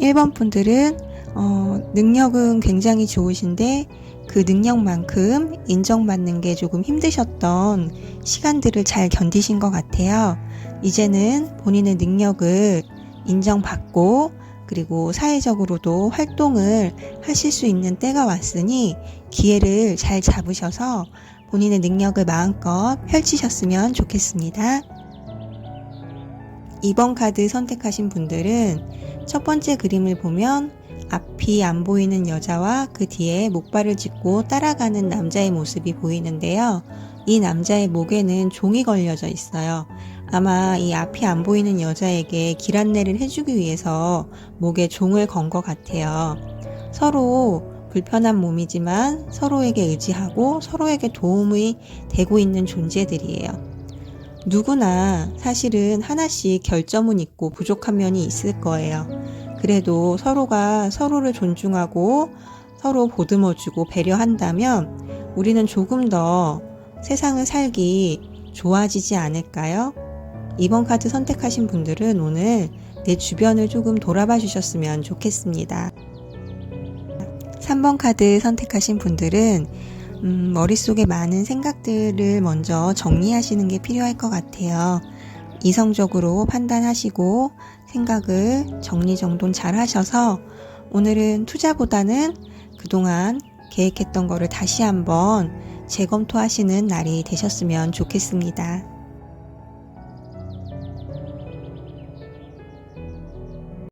1번 분들은 어, 능력은 굉장히 좋으신데 그 능력만큼 인정받는 게 조금 힘드셨던 시간들을 잘 견디신 것 같아요. 이제는 본인의 능력을 인정받고 그리고 사회적으로도 활동을 하실 수 있는 때가 왔으니 기회를 잘 잡으셔서 본인의 능력을 마음껏 펼치셨으면 좋겠습니다. 2번 카드 선택하신 분들은 첫 번째 그림을 보면 앞이 안 보이는 여자와 그 뒤에 목발을 짚고 따라가는 남자의 모습이 보이는데요. 이 남자의 목에는 종이 걸려져 있어요. 아마 이 앞이 안 보이는 여자에게 길 안내를 해주기 위해서 목에 종을 건 것 같아요. 서로 불편한 몸이지만 서로에게 의지하고 서로에게 도움이 되고 있는 존재들이에요. 누구나 사실은 하나씩 결점은 있고 부족한 면이 있을 거예요. 그래도 서로가 서로를 존중하고 서로 보듬어주고 배려한다면 우리는 조금 더 세상을 살기 좋아지지 않을까요? 이번 카드 선택하신 분들은 오늘 내 주변을 조금 돌아봐 주셨으면 좋겠습니다. 3번 카드 선택하신 분들은 음, 머릿속에 많은 생각들을 먼저 정리하시는 게 필요할 것 같아요. 이성적으로 판단하시고 생각을 정리정돈 잘 하셔서 오늘은 투자보다는 그동안 계획했던 거를 다시 한번 재검토하시는 날이 되셨으면 좋겠습니다.